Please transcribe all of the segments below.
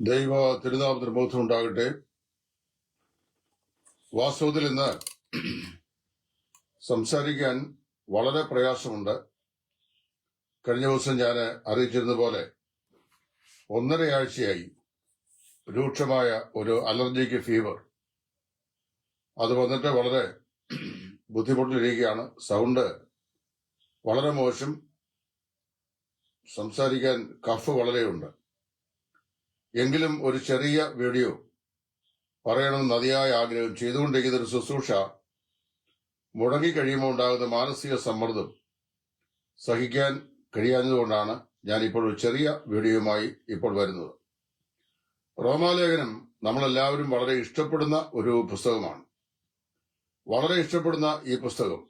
ദൈവ തിരുനാമത്തിന് ബോധം ഉണ്ടാകട്ടെ വാസ്തവത്തിൽ ഇന്ന് സംസാരിക്കാൻ വളരെ പ്രയാസമുണ്ട്. കഴിഞ്ഞ ദിവസം ഞാൻ അറിയിച്ചിരുന്ന പോലെ ഒന്നരയാഴ്ചയായി രൂക്ഷമായ ഒരു അലർജിക്ക് ഫീവർ. അത് വന്നിട്ട് വളരെ ബുദ്ധിമുട്ടിലിരിക്കുകയാണ്. സൗണ്ട് വളരെ മോശം. സംസാരിക്കാൻ കഫ് വളരെയുണ്ട്. എങ്കിലും ഒരു ചെറിയ വീഡിയോ പറയണമെന്ന് അതിയായ ആഗ്രഹം ചെയ്തുകൊണ്ടിരിക്കുന്ന ഒരു ശുശ്രൂഷ മുടങ്ങി കഴിയുമ്പോൾ ഉണ്ടാകുന്ന മാനസിക സമ്മർദ്ദം സഹിക്കാൻ കഴിയാഞ്ഞതുകൊണ്ടാണ് ഞാൻ ഇപ്പോൾ ഒരു ചെറിയ വീഡിയോയുമായി ഇപ്പോൾ വരുന്നത്. റോമാലേഖനം നമ്മളെല്ലാവരും വളരെ ഇഷ്ടപ്പെടുന്ന ഒരു പുസ്തകമാണ്. വളരെ ഇഷ്ടപ്പെടുന്ന ഈ പുസ്തകം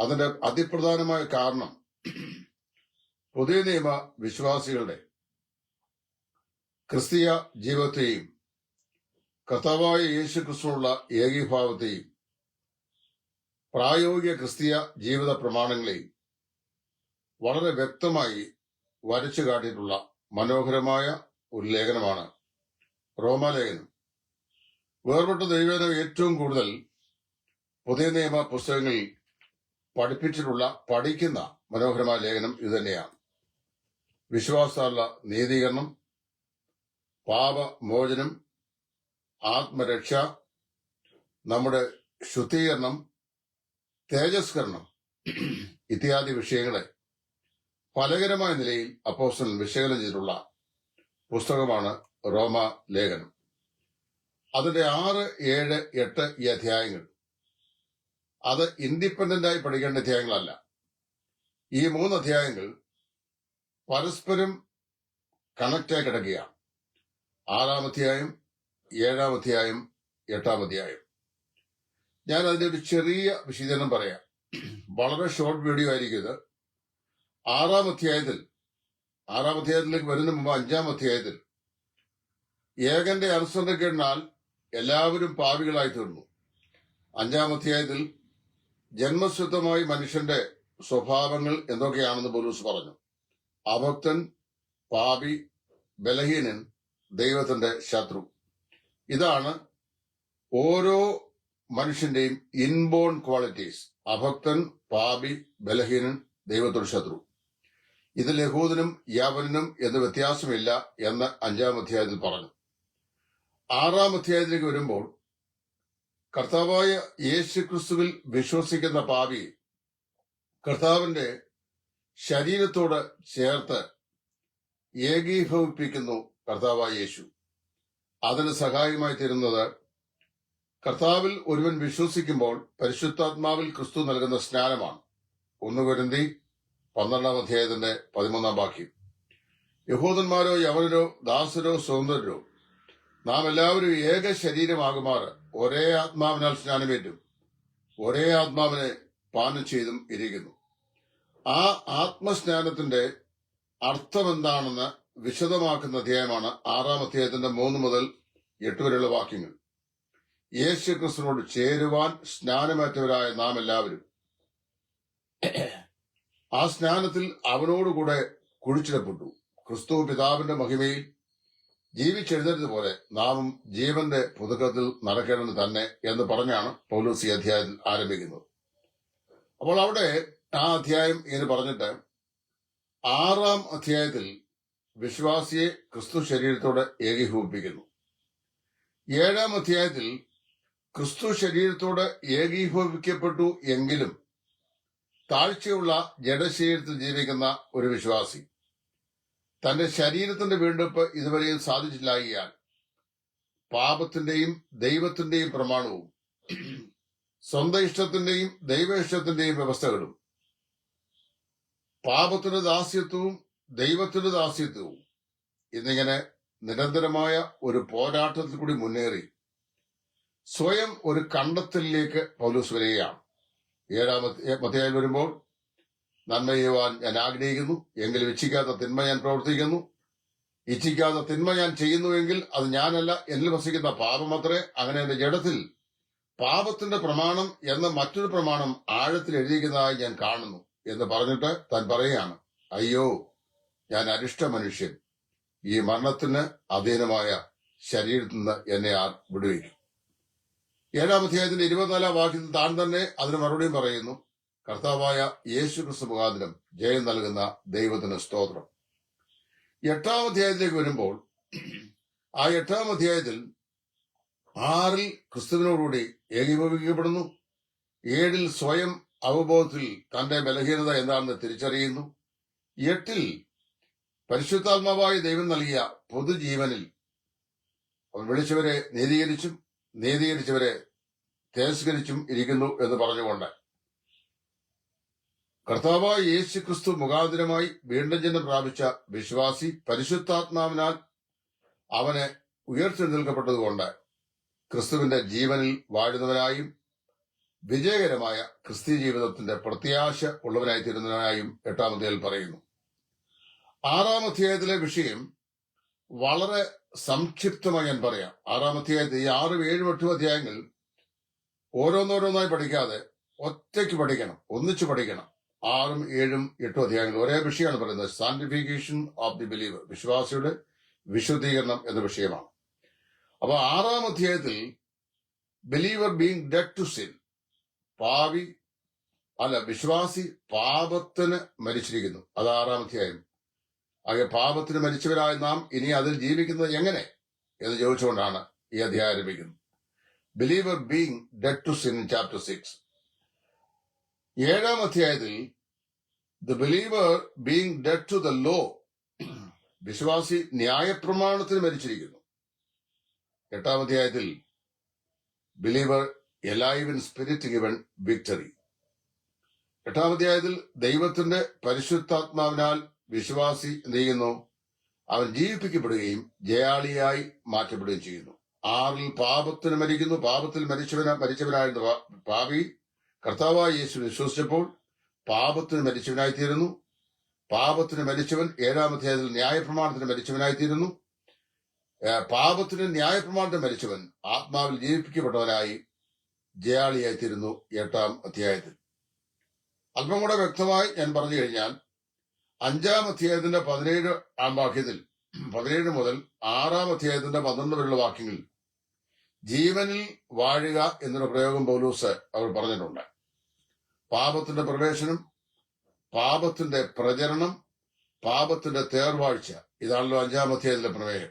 അതിന്റെ അതിപ്രധാനമായ കാരണം പുതിയ നിയമ വിശ്വാസികളുടെ ക്രിസ്തീയ ജീവിതത്തെയും കർത്താവായ യേശു ക്രിസ്തുള്ള ഏകീഭാവത്തെയും പ്രായോഗിക ക്രിസ്തീയ ജീവിത പ്രമാണങ്ങളെയും വളരെ വ്യക്തമായി വരച്ചു കാട്ടിയിട്ടുള്ള മനോഹരമായ ഒരു ലേഖനമാണ് റോമാലേഖനം. വേർപെട്ട ദൈവേദം ഏറ്റവും കൂടുതൽ പുതിയ നിയമ പുസ്തകങ്ങളിൽ പഠിപ്പിച്ചിട്ടുള്ള പഠിക്കുന്ന മനോഹരമായ ലേഖനം ഇതുതന്നെയാണ്. വിശ്വാസമുള്ള നീതീകരണം പാപമോചനം ആത്മരക്ഷ നമ്മുടെ ശുദ്ധീകരണം തേജസ്കരണം ഇത്യാദി വിഷയങ്ങളെ ഫലകരമായ നിലയിൽ അപ്പോസ്റ്റൽ വിശകലനം ചെയ്തിട്ടുള്ള പുസ്തകമാണ് റോമ ലേഖനം. അതിന്റെ ആറ് ഏഴ് എട്ട് ഈ അധ്യായങ്ങൾ. അത് ഇൻഡിപെൻഡന്റ് ആയി പഠിക്കേണ്ട അധ്യായങ്ങളല്ല. ഈ മൂന്ന് അധ്യായങ്ങൾ പരസ്പരം കണക്റ്റായി കിടക്കുകയാണ്. ആറാം അധ്യായം ഏഴാം അധ്യായം എട്ടാം അധ്യായം ഞാൻ അതിന്റെ ഒരു ചെറിയ വിശദീകരണം പറയാം. വളരെ ഷോർട്ട് വീഡിയോ ആയിരിക്കും ഇത്. ആറാം അധ്യായത്തിൽ ആറാം അധ്യായത്തിലേക്ക് വരുന്ന മുമ്പ് അഞ്ചാം അധ്യായത്തിൽ ഏകന്റെ അനുസരണക്കേടിനാൽ എല്ലാവരും പാവികളായി തീർന്നു. അഞ്ചാം അധ്യായത്തിൽ ജന്മസിദ്ധമായി മനുഷ്യന്റെ സ്വഭാവങ്ങൾ എന്തൊക്കെയാണെന്ന് പോലീസ് പറഞ്ഞു. അഭക്തൻ പാപി ബലഹീനൻ ദൈവത്തിന്റെ ശത്രു. ഇതാണ് ഓരോ മനുഷ്യന്റെയും ഇൻബോൺ ക്വാളിറ്റീസ് അഭക്തൻ പാപി ബലഹീനൻ ദൈവത്തോട് ശത്രു. ഇത് ലഹൂദനും യാവനും എന്ന് വ്യത്യാസമില്ല എന്ന് അഞ്ചാം അധ്യായത്തിൽ പറഞ്ഞു. ആറാം അധ്യായത്തിലേക്ക് വരുമ്പോൾ കർത്താവായ യേശു ക്രിസ്തുവിൽ വിശ്വസിക്കുന്ന പാപി കർത്താവിന്റെ ശരീരത്തോട് ചേർത്ത് ഏകീഭവിപ്പിക്കുന്നു കർത്താവായ യേശു. അതിന് സഹായമായി തീരുന്നത് കർത്താവിൽ ഒരുവൻ വിശ്വസിക്കുമ്പോൾ പരിശുദ്ധാത്മാവിൽ ക്രിസ്തു നൽകുന്ന സ്നാനമാണ്. ഒന്ന് വരുന്തി പന്ത്രണ്ടാം അധ്യായത്തിന്റെ പതിമൂന്നാം വാക്യം. യഹൂദന്മാരോ യവനരോ ദാസരോ സ്വതന്ത്രരോ നാം എല്ലാവരും ഏക ശരീരമാകുമാറ്. ഒരേ ആത്മാവിനാൽ സ്നാനമേറ്റും ഒരേ ആത്മാവിനെ പാനം ചെയ്തും ഇരിക്കുന്നു. ആ ആത്മസ്നാനത്തിന്റെ അർത്ഥം എന്താണെന്ന് വിശദമാക്കുന്ന അധ്യായമാണ് ആറാം അധ്യായത്തിന്റെ മൂന്ന് മുതൽ എട്ട് വരെയുള്ള വാക്യങ്ങൾ. യേശു ക്രിസ്തുവിനോട് ചേരുവാൻ സ്നാനമേറ്റവരായ നാം എല്ലാവരും. ആ സ്നാനത്തിൽ അവനോടുകൂടെ കുഴിച്ചിടപ്പെട്ടു. ക്രിസ്തു പിതാവിന്റെ മഹിമയിൽ ജീവിച്ചെഴുതരുതുപോലെ നാമും ജീവന്റെ പുതുക്കത്തിൽ നടക്കേണ്ടത് തന്നെ എന്ന് പറഞ്ഞാണ് പൗലോസ് ഈ അധ്യായത്തിൽ ആരംഭിക്കുന്നത്. അപ്പോൾ അവിടെ ആ അധ്യായം ഇങ്ങനെ പറഞ്ഞിട്ട് ആറാം അധ്യായത്തിൽ വിശ്വാസിയെ ക്രിസ്തു ശരീരത്തോടെ ഏകീഭവിപ്പിക്കുന്നു. ഏഴാം അധ്യായത്തിൽ ക്രിസ്തു ശരീരത്തോട് ഏകീഭവിക്കപ്പെട്ടു എങ്കിലും താഴ്ചയുള്ള ജഡശരീരത്തിൽ ജീവിക്കുന്ന ഒരു വിശ്വാസി തന്റെ ശരീരത്തിന്റെ വീണ്ടെടുപ്പ് ഇതുവരെയും സാധിച്ചില്ലായിയാൽ പാപത്തിന്റെയും ദൈവത്തിന്റെയും പ്രമാണവും സ്വന്തം ഇഷ്ടത്തിന്റെയും ദൈവ ഇഷ്ടത്തിന്റെയും വ്യവസ്ഥകളും പാപത്തിന്റെ ദാസ്യത്വവും ദൈവത്തിന്റെ ദാസ്യത്വവും എന്നിങ്ങനെ നിരന്തരമായ ഒരു പോരാട്ടത്തിൽ കൂടി മുന്നേറി സ്വയം ഒരു കണ്ടെത്തലിലേക്ക് പൗലൂസ് വരികയാണ്. ഏഴാമത്തെ മധ്യായി വരുമ്പോൾ നന്മ ചെയ്യുവാൻ ഞാൻ ആഗ്രഹിക്കുന്നു എങ്കിലും ഇച്ഛിക്കാത്ത തിന്മ ഞാൻ പ്രവർത്തിക്കുന്നു. ഇച്ഛിക്കാത്ത തിന്മ ഞാൻ ചെയ്യുന്നുവെങ്കിൽ അത് ഞാനല്ല എന്നിൽ വസിക്കുന്ന പാപം പാപമത്രേ അങ്ങനെ എന്റെ ജഡത്തിൽ പാപത്തിന്റെ പ്രമാണം എന്ന മറ്റൊരു പ്രമാണം ആഴത്തിൽ എഴുതിയിരിക്കുന്നതായി ഞാൻ കാണുന്നു എന്ന് പറഞ്ഞിട്ട് താൻ പറയുകയാണ് അയ്യോ ഞാൻ അരിഷ്ട മനുഷ്യൻ. ഈ മരണത്തിന് അധീനമായ ശരീരത്തിൽ നിന്ന് എന്നെ ആർ വിടുവിക്കും. ഏഴാം അധ്യായത്തിന്റെ ഇരുപത്തിനാലാം വാക്യത്തിൽ താൻ തന്നെ അതിന് മറുപടിയും പറയുന്നു കർത്താവായ യേശു ക്രിസ്തു മുഖാന്തരം ജയം നൽകുന്ന ദൈവത്തിന് സ്തോത്രം. എട്ടാം അധ്യായത്തിലേക്ക് വരുമ്പോൾ ആ എട്ടാം അധ്യായത്തിൽ ആറിൽ ക്രിസ്തുവിനോടുകൂടി ഏകീഭവിക്കപ്പെടുന്നു. ഏഴിൽ സ്വയം അവബോധത്തിൽ തന്റെ ബലഹീനത എന്താണെന്ന് തിരിച്ചറിയുന്നു. എട്ടിൽ പരിശുദ്ധാത്മാവായ ദൈവം നൽകിയ പൊതുജീവനിൽ അവൻ വിളിച്ചവരെ നീതീകരിച്ചും നീതീകരിച്ചവരെ തിരസ്കരിച്ചും ഇരിക്കുന്നു എന്ന് പറഞ്ഞുകൊണ്ട് കർത്താവായ യേശു ക്രിസ്തു മുഖാന്തരമായി വീണ്ടും ജനം പ്രാപിച്ച വിശ്വാസി പരിശുദ്ധാത്മാവിനാൽ അവനെ ഉയർത്തെഴുന്നേൽക്കപ്പെട്ടതുകൊണ്ട് ക്രിസ്തുവിന്റെ ജീവനിൽ വാഴുന്നവനായും വിജയകരമായ ക്രിസ്തീയ ജീവിതത്തിന്റെ പ്രത്യാശ ഉള്ളവനായി തീരുന്നവനായും എട്ടാമതയിൽ പറയുന്നു. ആറാം അധ്യായത്തിലെ വിഷയം വളരെ സംക്ഷിപ്തമായി ഞാൻ പറയാം. ആറാം അധ്യായത്തിൽ ഈ ആറും ഏഴും എട്ടും അധ്യായങ്ങൾ ഓരോന്നോരോന്നായി പഠിക്കാതെ ഒറ്റയ്ക്ക് പഠിക്കണം ഒന്നിച്ചു പഠിക്കണം. ആറും ഏഴും എട്ടും അധ്യായങ്ങൾ ഒരേ വിഷയമാണ് പറയുന്നത്. സാന്റിഫിക്കേഷൻ ഓഫ് ദി ബിലീവ് വിശ്വാസിയുടെ വിശുദ്ധീകരണം എന്ന വിഷയമാണ്. അപ്പൊ ആറാം അധ്യായത്തിൽ believer being dead to sin പാവി അല്ല വിശ്വാസി പാപത്തിന് മരിച്ചിരിക്കുന്നു. അത് ആറാം അധ്യായം. ആകെ പാപത്തിന് മരിച്ചവരായ നാം ഇനി അതിൽ ജീവിക്കുന്നത് എങ്ങനെ? എന്ന് ചോദിച്ചുകൊണ്ടാണ് ഈ അധ്യായം ആരംഭിക്കുന്നത്. Believer being dead to sin chapter six ഏഴാം അധ്യായത്തിൽ the believer being dead to the law വിശ്വാസി ന്യായപ്രമാണത്തിന് മരിച്ചിരിക്കുന്നു. എട്ടാം അധ്യായത്തിൽ believer alive in spirit given victory എട്ടാം അധ്യായത്തിൽ ദൈവത്തിന്റെ പരിശുദ്ധാത്മാവിനാൽ വിശ്വാസി എന്ത് ചെയ്യുന്നു? അവൻ ജീവിപ്പിക്കപ്പെടുകയും ജയാളിയായി മാറ്റപ്പെടുകയും ചെയ്യുന്നു. ആറിൽ പാപത്തിന് മരിക്കുന്നു. പാപത്തിൽ മരിച്ചവന മരിച്ചവനായിരുന്ന പാപി കർത്താവായ യേശു വിശ്വസിച്ചപ്പോൾ പാപത്തിന് മരിച്ചവനായിത്തീരുന്നു. പാപത്തിന് മരിച്ചവൻ ഏഴാം അധ്യായത്തിൽ ന്യായപ്രമാണത്തിന് മരിച്ചവനായിത്തീരുന്നു. തീരുന്നു പാപത്തിന് ന്യായപ്രമാണത്തിന് മരിച്ചവൻ ആത്മാവിൽ ജീവിപ്പിക്കപ്പെട്ടവനായി ജയാളിയായിത്തീരുന്നു. എട്ടാം അധ്യായത്തിൽ. അല്പം കൂടെ വ്യക്തമായി ഞാൻ പറഞ്ഞു കഴിഞ്ഞാൽ അഞ്ചാം അധ്യായത്തിന്റെ പതിനേഴ് ആം വാക്യത്തിൽ പതിനേഴ് മുതൽ ആറാം അധ്യായത്തിന്റെ പന്ത്രണ്ട് വരെയുള്ള വാക്യങ്ങളിൽ ജീവനിൽ വാഴുക എന്നൊരു പ്രയോഗം പൗലൂസ് അവർ പറഞ്ഞിട്ടുണ്ട്. പാപത്തിന്റെ പ്രവേശനം പാപത്തിന്റെ പ്രചരണം പാപത്തിന്റെ തേർവാഴ്ച ഇതാണല്ലോ അഞ്ചാം അധ്യായത്തിലെ പ്രമേയം.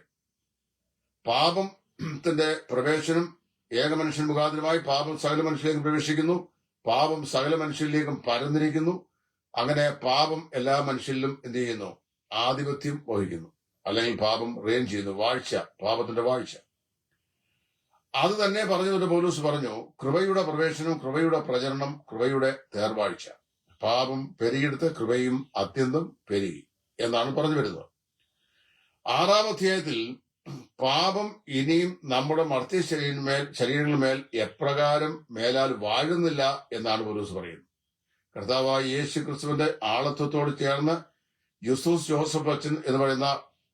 പാപത്തിന്റെ പ്രവേശനം ഏക മനുഷ്യൻ മുഖാന്തരമായി പാപം സകല മനുഷ്യരിലേക്കും പ്രവേശിക്കുന്നു പാപം സകല മനുഷ്യരിലേക്കും പരന്നിരിക്കുന്നു അങ്ങനെ പാപം എല്ലാ മനുഷ്യരിലും എന്ത് ചെയ്യുന്നു? ആധിപത്യം വഹിക്കുന്നു. അല്ലെങ്കിൽ പാപം റെയിൻ ചെയ്യുന്നു. വാഴ്ച പാപത്തിന്റെ വാഴ്ച. അത് തന്നെ പറഞ്ഞുകൊണ്ട് പോലീസ് പറഞ്ഞു കൃപയുടെ പ്രവേശനം കൃപയുടെ പ്രചരണം കൃപയുടെ തേർവാഴ്ച പാപം പെരുകിയെടുത്ത് കൃപയും അത്യന്തം പെരുകി എന്നാണ് പറഞ്ഞു വരുന്നത്. ആറാം അധ്യായത്തിൽ പാപം ഇനിയും നമ്മുടെ മർത്തി ശരീരമേൽ ശരീരങ്ങളിന്മേൽ എപ്രകാരം മേലാൽ വാഴുന്നില്ല എന്നാണ് പോലീസ് പറയുന്നത്. കർത്താവായ യേശു ക്രിസ്തുവിന്റെ ആളത്വത്തോട് ചേർന്ന് യുസൂസ് ജോസഫ് അച്ഛൻ എന്ന് പറയുന്ന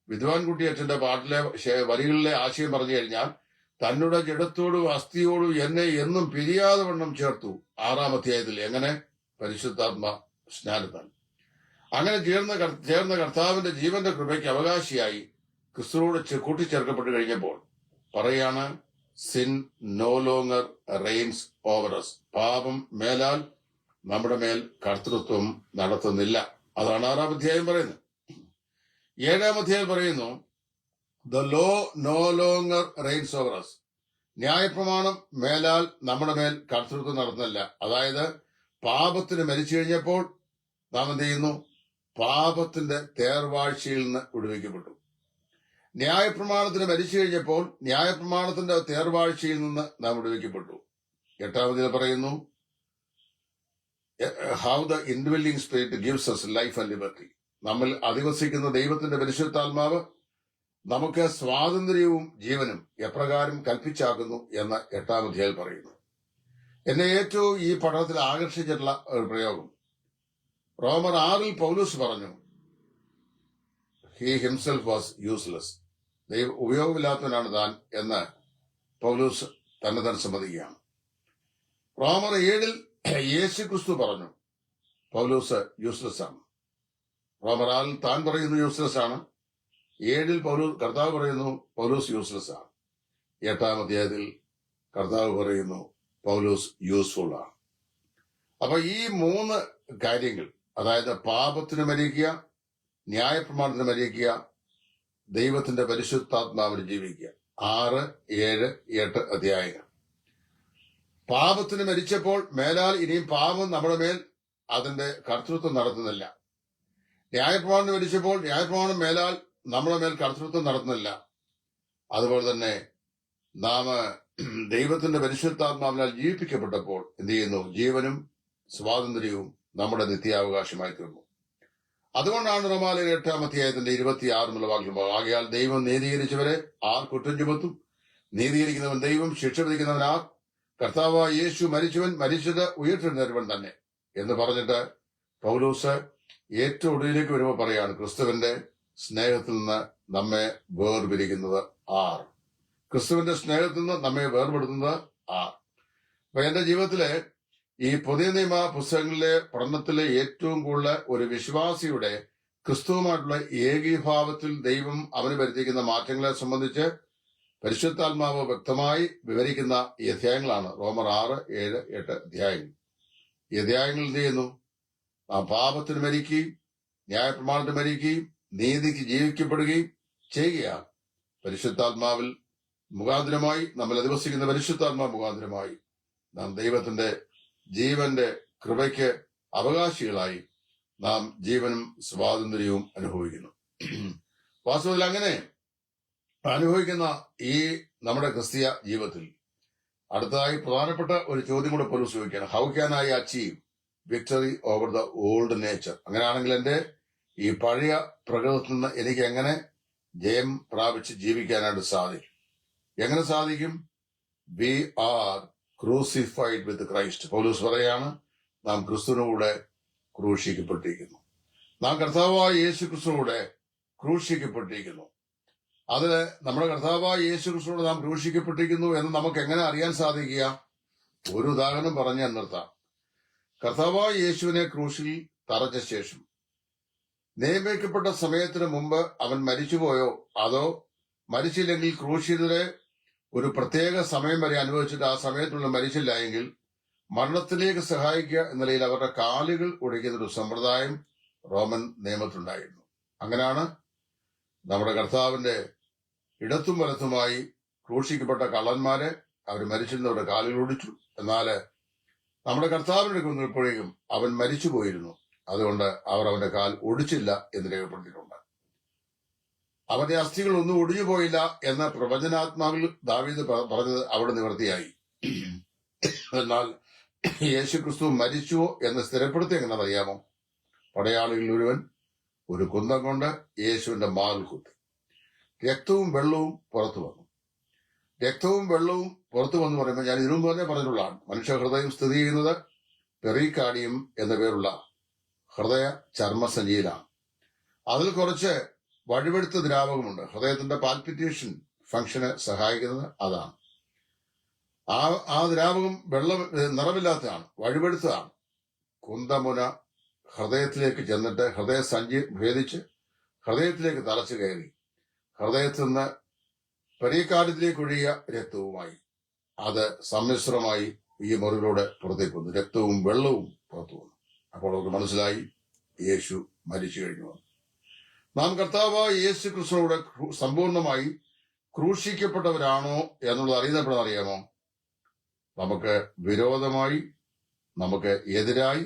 വിദ്വാൻ കുട്ടി അച്ഛന്റെ പാട്ടിലെ വരികളിലെ ആശയം പറഞ്ഞു കഴിഞ്ഞാൽ തന്നുടെ ജഡത്തോടും അസ്ഥിയോടും എന്നെ എന്നും പിരിയാതെ വണ്ണം ചേർത്തു. ആറാം അധ്യായത്തിൽ എങ്ങനെ? പരിശുദ്ധാത്മ സ്നാനത്താൽ. അങ്ങനെ ചേർന്ന ചേർന്ന കർത്താവിന്റെ ജീവന്റെ കൃപയ്ക്ക് അവകാശിയായി ക്രിസ്തുവോട് കൂട്ടിച്ചേർക്കപ്പെട്ട് കഴിഞ്ഞപ്പോൾ പറയാണ് sin no longer reigns over us പാപം മേലാൽ നമ്മുടെ മേൽ കർത്തൃത്വം നടത്തുന്നില്ല. അതാണ് ആറാം അധ്യായം പറയുന്നത്. ഏഴാം അധ്യായം പറയുന്നു the law no longer reigns over us ന്യായപ്രമാണം മേലാൽ നമ്മുടെ മേൽ കർത്തൃത്വം നടത്തുന്നില്ല. അതായത് പാപത്തിന് മരിച്ചു കഴിഞ്ഞപ്പോൾ നാം എന്ത് ചെയ്യുന്നു? പാപത്തിന്റെ തേർവാഴ്ചയിൽ നിന്ന് വിടുവിക്കപ്പെട്ടു. ന്യായപ്രമാണത്തിന് മരിച്ചു കഴിഞ്ഞപ്പോൾ ന്യായപ്രമാണത്തിന്റെ തേർവാഴ്ചയിൽ നിന്ന് നാം വിടുവിക്കപ്പെട്ടു. എട്ടാമതിൽ പറയുന്നു how the indwelling spirit gives us life and liberty നമ്മൾ അധിവസിക്കുന്ന ദൈവത്തിന്റെ പരിശുദ്ധാത്മാവ് നമുക്ക് സ്വാതന്ത്ര്യവും ജീവനും എപ്രകാരം കൽപ്പിച്ചാക്കുന്നു എന്ന് എട്ടാം അധ്യായം പറയുന്നു. എന്നെ ഏറ്റവും ഈ പഠനത്തിൽ ആകർഷിച്ചിട്ടുള്ള ഒരു പ്രയോഗം. റോമർ ആറിൽ പൗലൂസ് പറഞ്ഞു ഹി ഹിംസെൽഫ് വാസ് യൂസ്ലെസ് ദൈവം ഉപയോഗമില്ലാത്തവനാണ് താൻ എന്ന് പൗലൂസ് തന്നെ തന്നെ സമ്മതിക്കുകയാണ്. റോമർ ഏഴിൽ യേശു ക്രിസ്തു പറഞ്ഞു. പൗലോസ് യൂസ്ലെസ് ആണ് റോമറാൽ താൻ പറയുന്നു യൂസ്ലെസ് ആണ് ഏഴിൽ പൗലോസ് കർത്താവ് പറയുന്നു പൗലോസ് യൂസ്ലെസ് ആണ് എട്ടാം അധ്യായത്തിൽ കർത്താവ് പറയുന്നു പൗലോസ് യൂസ്ഫുൾ ആണ്. അപ്പൊ ഈ മൂന്ന് കാര്യങ്ങൾ അതായത് പാപത്തിന് മരിക്കുക ന്യായപ്രമാണത്തിന് മരിക്കുക ദൈവത്തിന്റെ പരിശുദ്ധാത്മാവിന് ജീവിക്കുക. ആറ് ഏഴ് എട്ട് അധ്യായങ്ങൾ. പാപത്തിന് മരിച്ചപ്പോൾ മേലാൽ ഇനിയും പാപം നമ്മുടെ മേൽ അതിന്റെ കർത്തൃത്വം നടത്തുന്നില്ല. ന്യായപ്രമാണം മരിച്ചപ്പോൾ ന്യായപ്രമാണം മേലാൽ നമ്മുടെ മേൽ കർത്തൃത്വം നടത്തുന്നില്ല. അതുപോലെ തന്നെ നാം ദൈവത്തിന്റെ പരിശുദ്ധാത്മാവിനാൽ ജീവിപ്പിക്കപ്പെട്ടപ്പോൾ എന്ത് ചെയ്യുന്നു? ജീവനും സ്വാതന്ത്ര്യവും നമ്മുടെ നിത്യാവകാശമായി തീർന്നു. അതുകൊണ്ടാണ് റൊമാലയിൽ എട്ടാം അധ്യായത്തിന്റെ ഇരുപത്തിയാറ് എന്നുള്ള വാക്യം ആകയാൽ ദൈവം നീതീകരിച്ചവരെ ആർ കുറ്റം ചുമത്തും? നീതീകരിക്കുന്നവൻ ദൈവം ശിക്ഷ വിധിക്കുന്നവൻ ആർ? കർത്താവായ യേശു മരിച്ചവൻ മരിച്ചത് ഉയർത്തിരുന്നവൻ തന്നെ. എന്ന് പറഞ്ഞിട്ട് പൗലൂസ് ഏറ്റവും ഒടുവിലേക്ക് വരുമ്പോൾ പറയാണ് ക്രിസ്തുവിന്റെ സ്നേഹത്തിൽ നിന്ന് നമ്മെ വേർപിരിക്കുന്നത് ആർ. ക്രിസ്തുവിന്റെ സ്നേഹത്തിൽ നിന്ന് നമ്മെ വേർപെടുത്തുന്നത് ആർ. അപ്പൊ എന്റെ ജീവിതത്തിലെ ഈ പുതിയ നിയമ പുസ്തകങ്ങളിലെ പഠനത്തിലെ ഏറ്റവും കൂടുതൽ ഒരു വിശ്വാസിയുടെ ക്രിസ്തുവുമായിട്ടുള്ള ഏകീഭാവത്തിൽ ദൈവം അവന് വരുത്തിക്കുന്ന മാറ്റങ്ങളെ സംബന്ധിച്ച് പരിശുദ്ധാത്മാവ് വ്യക്തമായി വിവരിക്കുന്ന ഈ അധ്യായങ്ങളാണ് റോമർ ആറ് ഏഴ് എട്ട് അധ്യായങ്ങൾ. ഈ അധ്യായങ്ങൾ എന്ത് ചെയ്യുന്നു? നാം പാപത്തിന് മരിക്കുകയും ന്യായപ്രമാണത്തിന് മരിക്കുകയും നീതിക്ക് ജീവിക്കപ്പെടുകയും ചെയ്യുകയാണ്. പരിശുദ്ധാത്മാവിൽ മുഖാന്തരമായി നമ്മൾ അധിവസിക്കുന്ന പരിശുദ്ധാത്മാ മുഖാന്തരമായി നാം ദൈവത്തിന്റെ ജീവന്റെ കൃപയ്ക്ക് അവകാശികളായി നാം ജീവനും സ്വാതന്ത്ര്യവും അനുഭവിക്കുന്നു. വാസ്തവത്തിൽ അങ്ങനെ അനുഭവിക്കുന്ന ഈ നമ്മുടെ ക്രിസ്തീയ ജീവിതത്തിൽ അടുത്തതായി പ്രധാനപ്പെട്ട ഒരു ചോദ്യം കൂടെ പോലും ചോദിക്കുകയാണ്. How can I achieve victory over the old nature അങ്ങനെയാണെങ്കിൽ എന്റെ ഈ പഴയ പ്രകൃതത്തിൽ നിന്ന് എനിക്ക് എങ്ങനെ ജയം പ്രാപിച്ച് ജീവിക്കാനായിട്ട് സാധിക്കും? എങ്ങനെ സാധിക്കും? We are crucified with Christ Paulose പറയാണ് നാം ക്രിസ്തുവിനൂടെ ക്രൂശിക്കപ്പെട്ടിരിക്കുന്നു. നാം കർത്താവായ യേശു ക്രിസ്തുവിനൂടെ ക്രൂശിക്കപ്പെട്ടിരിക്കുന്നു. അതിന് നമ്മുടെ കർത്താവായ യേശു കൃഷ്ണനോട് നാം ക്രൂശിക്കപ്പെട്ടിരിക്കുന്നു എന്ന് നമുക്ക് എങ്ങനെ അറിയാൻ സാധിക്കുക? ഒരു ഉദാഹരണം പറഞ്ഞ് നിർത്താം കർത്താവായ യേശുവിനെ ക്രൂശിൽ തറച്ച ശേഷം നിയമിക്കപ്പെട്ട സമയത്തിന് മുമ്പ് അവൻ മരിച്ചുപോയോ? അതോ മരിച്ചില്ലെങ്കിൽ ക്രൂശിതരെ ഒരു പ്രത്യേക സമയം വരെ അനുഭവിച്ചിട്ട് ആ സമയത്തുള്ള മരിച്ചില്ല എങ്കിൽ മരണത്തിലേക്ക് സഹായിക്കുക എന്ന നിലയിൽ അവരുടെ കാലുകൾ ഒടിക്കുന്ന ഒരു സമ്പ്രദായം റോമൻ നിയമത്തിലുണ്ടായിരുന്നു. അങ്ങനെയാണ് നമ്മുടെ കർത്താവിന്റെ ഇടത്തും വലത്തുമായി ക്രൂശിക്കപ്പെട്ട കള്ളന്മാരെ അവർ മരിച്ചിരുന്നവരുടെ കാലുകൾ ഒടിച്ചു എന്നാൽ നമ്മുടെ കർത്താവിന്റെ കുന്നിപ്പോഴേക്കും അവൻ മരിച്ചു പോയിരുന്നു അതുകൊണ്ട് അവർ അവന്റെ കാൽ ഒടിച്ചില്ല എന്ന് രേഖപ്പെടുത്തിയിട്ടുണ്ട്. അവന്റെ അസ്ഥികൾ ഒന്നും ഒടിഞ്ഞു പോയില്ല എന്ന പ്രവചനാത്മാവിൽ ദാവീദ് പറഞ്ഞത് അവിടെ നിവൃത്തിയായി എന്നാൽ യേശു ക്രിസ്തു മരിച്ചുവോ എന്ന് സ്ഥിരപ്പെടുത്തി എങ്ങനെ അറിയാമോ പടയാളികളിൽ ഒരുവൻ ഒരു കുന്തം കൊണ്ട് യേശുവിന്റെ മാൽ കുത്തി. രക്തവും വെള്ളവും പുറത്തു വന്നു. രക്തവും വെള്ളവും പുറത്തു വന്നു പറയുമ്പോൾ ഞാൻ ഇതിനു തന്നെ പറഞ്ഞിട്ടുള്ളതാണ് മനുഷ്യ ഹൃദയം സ്ഥിതി ചെയ്യുന്നത് പെറിക്കാടിയം എന്ന പേരുള്ള ഹൃദയ ചർമ്മസഞ്ചിയിലാണ്. അതിൽ കുറച്ച് വഴിവെടുത്ത ദ്രാവകമുണ്ട്. ഹൃദയത്തിന്റെ പാൽപിറ്റേഷൻ ഫംഗ്ഷന് സഹായിക്കുന്നത് അതാണ്. ആ ആ ദ്രാവകം വെള്ളം നിറമില്ലാത്തതാണ് വഴിവെടുത്തതാണ്. കുന്തമുന ഹൃദയത്തിലേക്ക് ചെന്നിട്ട് ഹൃദയ സഞ്ചി ഭേദിച്ച് ഹൃദയത്തിലേക്ക് തലച്ചു കയറി. ഹൃദയത്തിൽ നിന്ന് പരീക്കാലത്തിലേക്ക് ഒഴിയ രക്തവുമായി അത് സമ്മിശ്രമായി ഈ മുറിവിലൂടെ പുറത്തേക്ക് വന്നു രക്തവും വെള്ളവും പുറത്തു വന്നു. അപ്പോൾ അവർക്ക് മനസ്സിലായി യേശു മരിച്ചു കഴിഞ്ഞു. നാം കർത്താവ് യേശു കൃഷ്ണനോട് സമ്പൂർണമായി ക്രൂശിക്കപ്പെട്ടവരാണോ എന്നുള്ളത് അറിയുന്നപ്പോഴാണ് അറിയാമോ? നമുക്ക് വിരോധമായി നമുക്ക് എതിരായി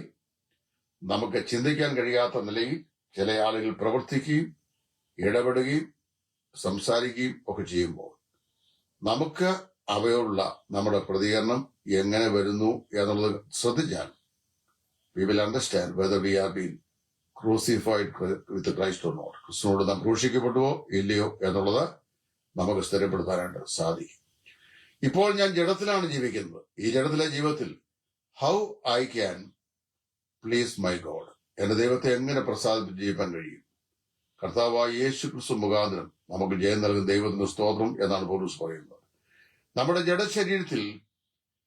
നമുക്ക് ചിന്തിക്കാൻ കഴിയാത്ത നിലയിൽ ചില ആളുകൾ പ്രവർത്തിക്കുകയും ഇടപെടുകയും സംസാരിക്കുകയും ഒക്കെ ചെയ്യുമ്പോൾ നമുക്ക് അവയോടുള്ള നമ്മുടെ പ്രതികരണം എങ്ങനെ വരുന്നു എന്നുള്ളത് ശ്രദ്ധിച്ചാൽ we will understand whether we are been crucified with Christ or not ക്രിസ്തുനോട് നാം ക്രൂശിക്കപ്പെട്ടുവോ ഇല്ലയോ എന്നുള്ളത് നമുക്ക് സ്ഥിരപ്പെടുത്താനായിട്ട് സാധിക്കും. ഇപ്പോൾ ഞാൻ ജഡത്തിലാണ് ജീവിക്കുന്നത്. ഈ ജഡത്തിലെ ജീവിതത്തിൽ how I can please my God എന്റെ ദൈവത്തെ എങ്ങനെ പ്രസാദിപ്പിച്ച് ജീവിക്കാൻ കഴിയും? കർത്താവായ യേശു ക്രിസ്തു മുഖാന്തരം നമുക്ക് ജയം നൽകുന്ന ദൈവത്തിന്റെ സ്തോത്രം എന്നാണ് പോലീസ് പറയുന്നത്. നമ്മുടെ ജഡശരീരത്തിൽ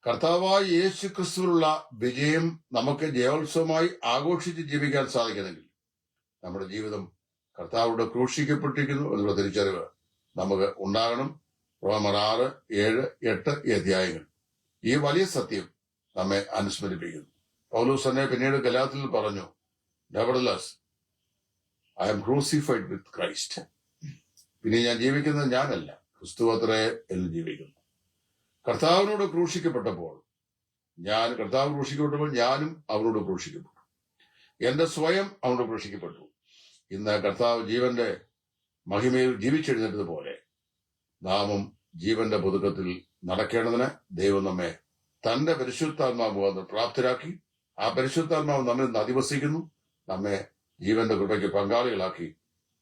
കർത്താവായ യേശു ക്രിസ്തുവിലുള്ള വിജയം നമുക്ക് ജയോത്സവമായി ആഘോഷിച്ച് ജീവിക്കാൻ സാധിക്കുന്നെങ്കിൽ നമ്മുടെ ജീവിതം കർത്താവിടെ ക്രൂശിക്കപ്പെട്ടിരിക്കുന്നു എന്നുള്ള തിരിച്ചറിവ് നമുക്ക് ഉണ്ടാകണം. റോമർ ആറ് ഏഴ് എട്ട് അധ്യായങ്ങൾ. ഈ വലിയ സത്യം നമ്മെ അനുസ്മരിപ്പിക്കുന്നു. പൗലൂസ് തന്നെ പിന്നീട് കലാത്തിൽ പറഞ്ഞു nevertheless I am crucified with Christ പിന്നെ ഞാൻ ജീവിക്കുന്നത് ഞാനല്ല. ക്രിസ്തു അത്രേ എന്ന് ജീവിക്കുന്നു. കർത്താവിനോട് ക്രൂശിക്കപ്പെട്ടപ്പോൾ ഞാൻ കർത്താവ് ക്രൂശിക്കപ്പെട്ടപ്പോൾ ഞാനും അവരോട് ക്രൂശിക്കപ്പെട്ടു. എന്റെ സ്വയം അവനോട് ക്രൂശിക്കപ്പെട്ടു. ഇന്ന് കർത്താവ് ജീവന്റെ മഹിമയിൽ ജീവിച്ചെഴുന്നേറ്റതുപോലെ നാമും ജീവന്റെ പുതുക്കത്തിൽ നടക്കേണ്ടതിന് ദൈവം നമ്മെ തന്റെ പരിശുദ്ധാത്മാവ് പ്രാപ്തരാക്കി ആ പരിശുദ്ധാത്മാവ് നമ്മിൽ നിന്ന് അധിവസിക്കുന്നു നമ്മെ ജീവന്റെ കൃപയ്ക്ക് പങ്കാളികളാക്കി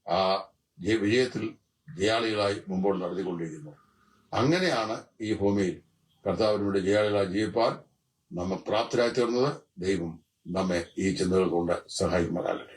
ആ ജയ- വിജയത്തിൽ ജയാളികളായി മുമ്പോട്ട് നടത്തിക്കൊണ്ടിരിക്കുന്നു. അങ്ങനെയാണ് ഈ ഭൂമിയിൽ കർത്താവിനോട് ജയാളികളായി ജീവിപ്പാൻ നമ്മെ പ്രാപ്തരായി തീർന്നത്. ദൈവം നമ്മെ ഈ ചിന്തകൾ കൊണ്ട് സഹായിക്കുമാറാകട്ടെ.